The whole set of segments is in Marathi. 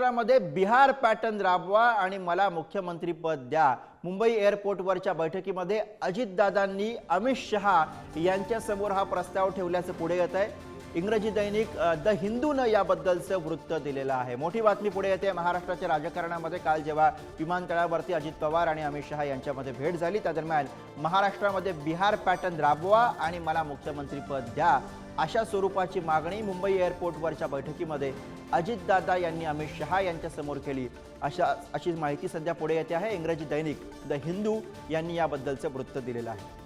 महाराष्ट्रामध्ये बिहार पॅटर्न राबवा आणि मला मुख्यमंत्री पद द्या. मुंबई एअरपोर्टवरच्या बैठकीमध्ये अजितदादांनी अमित शहा यांच्यासमोर हा प्रस्ताव ठेवल्याचं पुढे येत आहे. इंग्रजी दैनिक द हिंदूनं याबद्दलचं वृत्त दिलेलं आहे. मोठी बातमी पुढे येते. महाराष्ट्राच्या राजकारणामध्ये काल जेव्हा विमानतळावरती अजित पवार आणि अमित शहा यांच्यामध्ये भेट झाली त्या दरम्यान महाराष्ट्रामध्ये बिहार पॅटर्न राबवा आणि मला मुख्यमंत्री पद द्या. अशा स्वरूपाची मागणी मुंबई एअरपोर्टवरच्या बैठकीमध्ये अजितदादा यांनी अमित शहा यांच्यासमोर केली. अशा अशी माहिती सध्या पुढे येते आहे. इंग्रजी दैनिक द हिंदू यांनी याबद्दलचं वृत्त दिलेलं आहे.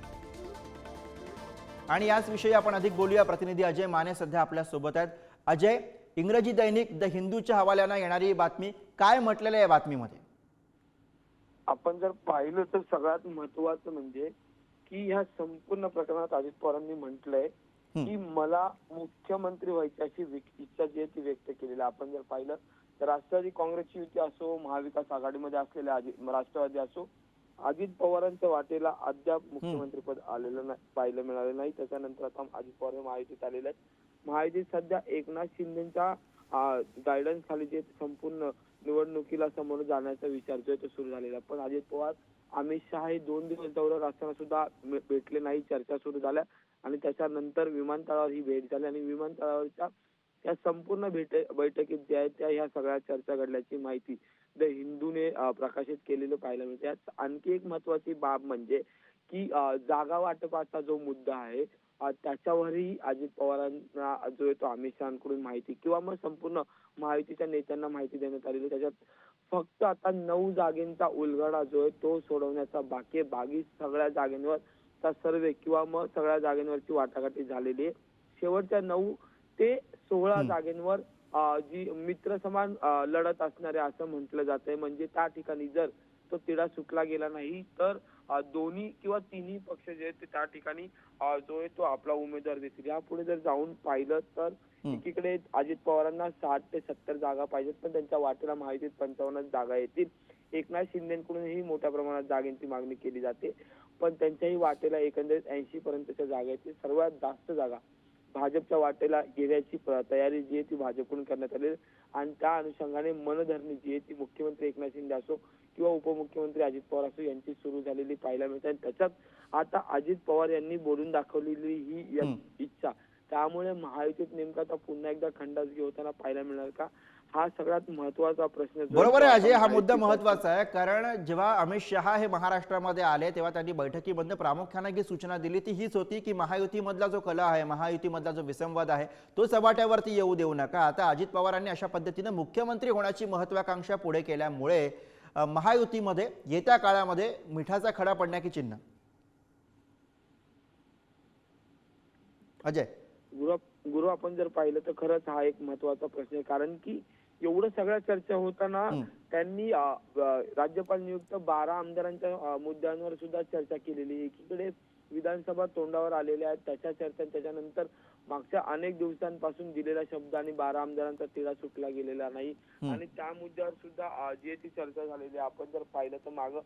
आणि याच विषयी आपण अधिक बोलूया. प्रतिनिधी अजय माने सध्या आपल्यासोबत आहेत. अजय इंग्रजी दैनिक द हिंदूच्या हवाल्यानं येणारी ही बातमी काय म्हटलेलं या बातमीमध्ये? आपण जर पाहिलं तर सगळ्यात महत्वाचं म्हणजे की ह्या संपूर्ण प्रकरणात अजित पवारांनी म्हटलंय की मला मुख्यमंत्री व्हायची अशी इच्छा जी आहे ती व्यक्त केलेली आहे. आपण जर पाहिलं तर राष्ट्रवादी काँग्रेसची युती असो महाविकास आघाडीमध्ये असलेले राष्ट्रवादी असो अजित पवारांच्या वाटेला अद्याप मुख्यमंत्रीपद आलेलं नाही पाहायला मिळालं नाही. त्याच्यानंतर आता अजित पवार हे महायुतीत आलेले आहेत. महायुतीत सध्या एकनाथ शिंदेच्या गायडन्स खाली जे संपूर्ण निवडणुकीला समोर जाण्याचा विचार जो आहे तो सुरू झालेला. पण अजित पवार अमित शहा हे दोन दिवस दौऱ्यावर असताना सुद्धा भेटले नाही. चर्चा सुरू झाल्या. आणि त्याच्यानंतर विमानतळावर ही भेट झाली आणि विमानतळावरच्या या संपूर्ण भेट बैठकीत ज्या आहेत त्या ह्या सगळ्या चर्चा घडल्याची माहिती द हिंदूने प्रकाशित केलेलं पाहायला मिळते. यात आणखी एक महत्वाची बाब म्हणजे की जागा वाटपाचा जो मुद्दा आहे त्याच्यावरही अजित पवारांना जो आहे तो अमित शहाकडून माहिती किंवा मग संपूर्ण महायुतीच्या नेत्यांना माहिती देण्यात आलेली. त्याच्यात फक्त आता नऊ जागेंचा उलगडा जो आहे तो सोडवण्याचा बाकी बाकी सगळ्या जागेंवर चा सर्वे किंवा मग सगळ्या जागेंवरची वाटाघाटी झालेली आहे शेवटच्या नऊ ते सोळा. जागेंवर जी मित्र समान लढत असणारे असं म्हटलं जात आहे म्हणजे त्या ठिकाणी जर तो तिढा सुटला गेला नाही तर दोन्ही किंवा तिन्ही पक्ष जे आहेत ते त्या ठिकाणी जो आहे तो आपला उमेदवार देतील यापुढे जर जाऊन पाहिलं तर. एकीकडे अजित पवारांना साठ ते सत्तर जागा पाहिजेत पण त्यांच्या वाटेला माहितीत पंचावन्न जागा येतील एकनाथ शिंदेकडूनही मोठ्या प्रमाणात जागांची मागणी केली जाते पण त्यांच्याही वाटेला एकंदरीत ऐंशी पर्यंतच्या जागा येतील सर्वात जास्त जागा भाजपच्या वाटेला घेण्याची तयारी जी आहे ती भाजपकडून करण्यात आली. आणि त्या अनुषंगाने मनधरणी जी आहे ती मुख्यमंत्री एकनाथ शिंदे असो किंवा उपमुख्यमंत्री अजित पवार असो यांची सुरू झालेली पाहायला मिळते आणि त्याच्यात आता अजित पवार यांनी बोलून दाखवलेली ही. इच्छा त्यामुळे महायुतीत नेमका आता पुन्हा एकदा खंडासगी होताना पाहायला मिळणार का हा सगळ्यात महत्त्वाचा प्रश्न बरोबर आहे अजय हा मुद्दा महत्त्वाचा आहे. कारण जेव्हा अमित शहा हे महाराष्ट्रामध्ये आले तेव्हा त्यांनी बैठकीमधनं प्रामुख्याने जी सूचना दिली ती हीच होती की महायुतीमधला जो कला आहे महायुतीमधला जो विसंवाद आहे तो चव्हाट्यावरती येऊ देऊ नका. आता अजित पवारांनी अशा पद्धतीनं मुख्यमंत्री होण्याची महत्वाकांक्षा पुढे केल्यामुळे महायुतीमध्ये येत्या काळामध्ये मिठाचा खडा पडण्याची चिन्ह. अजय. गुरु गुरु आपण जर पाहिलं तर खरंच हा एक महत्त्वाचा प्रश्न आहे. कारण की एवढं सगळ्या चर्चा होताना. त्यांनी राज्यपाल नियुक्त बारा आमदारांच्या मुद्द्यांवर सुद्धा चर्चा केलेली आहे. एकीकडे विधानसभा तोंडावर आलेल्या आहेत त्याच्या चर्चा त्याच्यानंतर मागच्या अनेक दिवसांपासून दिलेल्या शब्द आणि बारा आमदारांचा तिढा सुटला गेलेला नाही. आणि त्या मुद्द्यावर सुद्धा जी ती चर्चा झालेली आहे आपण जर पाहिलं तर माग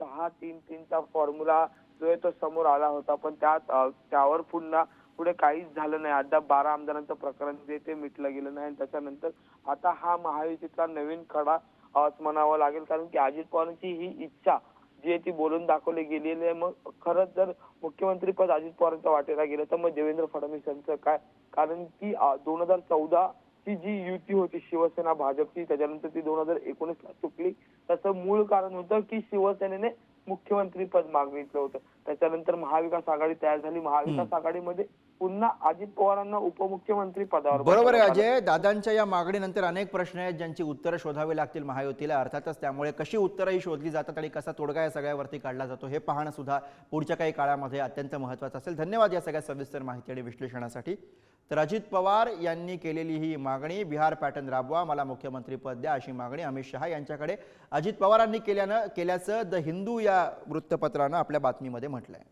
सहा तीन तीनचा फॉर्म्युला जो आहे तो समोर आला होता पण त्यात त्यावर पुन्हा पुढे काहीच झालं नाही. अद्याप बारा आमदारांचं प्रकरण जे ते मिटलं गेलं नाही. आणि त्याच्यानंतर आता हा महायुतीचा नवीन खडा अस म्हणावा लागेल. कारण की अजित पवारांची ही इच्छा जी आहे ती बोलून दाखवली गेलेली आहे. मग खरंच जर मुख्यमंत्री पद अजित पवारांच्या वाटेला गेलं तर मग देवेंद्र फडणवीस यांचं काय? कारण की दोन हजार चौदा ची जी युती होती शिवसेना भाजपची त्याच्यानंतर ती दोन हजार एकोणीस ला चुकली त्याचं मूळ कारण होतं की शिवसेनेने मुख्यमंत्री पद मागितलं होतं. त्याच्यानंतर महाविकास आघाडी तयार झाली. महाविकास आघाडीमध्ये पुन्हा अजित पवारांना उपमुख्यमंत्री पदावर बरोबर आहे. अजय. दादांच्या या मागणीनंतर अनेक प्रश्न आहेत ज्यांची उत्तरं शोधावी लागतील महायुतीला. अर्थातच त्यामुळे कशी उत्तरंही शोधली जातात आणि कसा तोडगा या सगळ्यावरती काढला जातो हे पाहणं सुद्धा पुढच्या काही काळामध्ये अत्यंत महत्त्वाचं असेल. धन्यवाद या सगळ्या सविस्तर माहिती आणि विश्लेषणासाठी. तर अजित पवार यांनी केलेली ही मागणी बिहार पॅटर्न राबवा मला मुख्यमंत्री पद द्या अशी मागणी अमित शहा यांच्याकडे अजित पवारांनी केल्यानं केल्याचं द हिंदू या वृत्तपत्रानं आपल्या बातमीमध्ये म्हटलंय.